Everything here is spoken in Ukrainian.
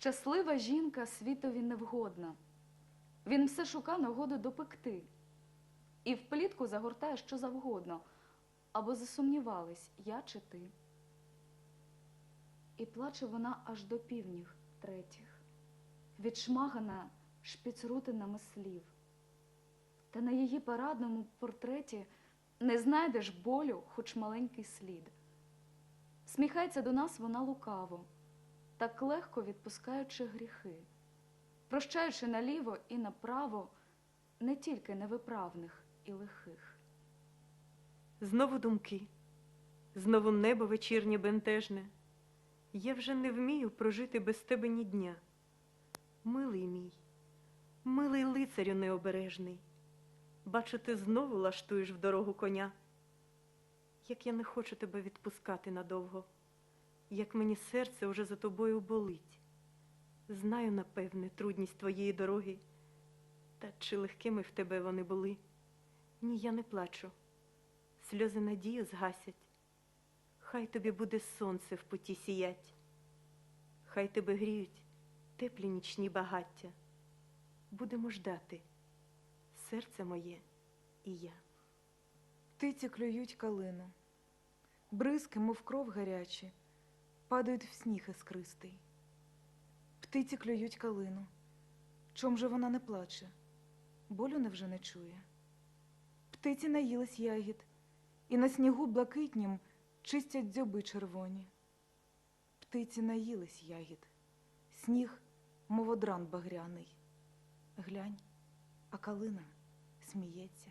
Щаслива жінка світові невгодна. Він все шука нагоду допекти. І в плітку загортає що завгодно, або засумнівались, я чи ти. І плаче вона аж до півніх третіх, відшмагана шпіцрутинами слів. Та на її парадному портреті не знайдеш болю, хоч маленький слід. Сміхається до нас вона лукаво, так легко відпускаючи гріхи, прощаючи наліво і направо не тільки невиправних і лихих. Знову думки, знову небо вечірнє бентежне. Я вже не вмію прожити без тебе ні дня. Милий мій, милий лицарю необережний, бачу, ти знову лаштуєш в дорогу коня. Як я не хочу тебе відпускати надовго, як мені серце уже за тобою болить. Знаю, напевне, трудність твоєї дороги, та чи легкими в тебе вони були? Ні, я не плачу сльози надію згасять. Хай тобі буде сонце в путі сіять, хай тебе гріють теплі нічні багаття. Будемо ждати, серце моє і я. Птиці клюють калину, бризки, мов кров гарячі, падають в сніг іскристий. Птиці клюють калину. Чом же вона не плаче? Болю невже не чує? Птиці наїлись ягід, і на снігу блакитнім чистять дзьоби червоні. Птиці наїлись ягід, сніг, мов одран багряний. Глянь, а калина сміється.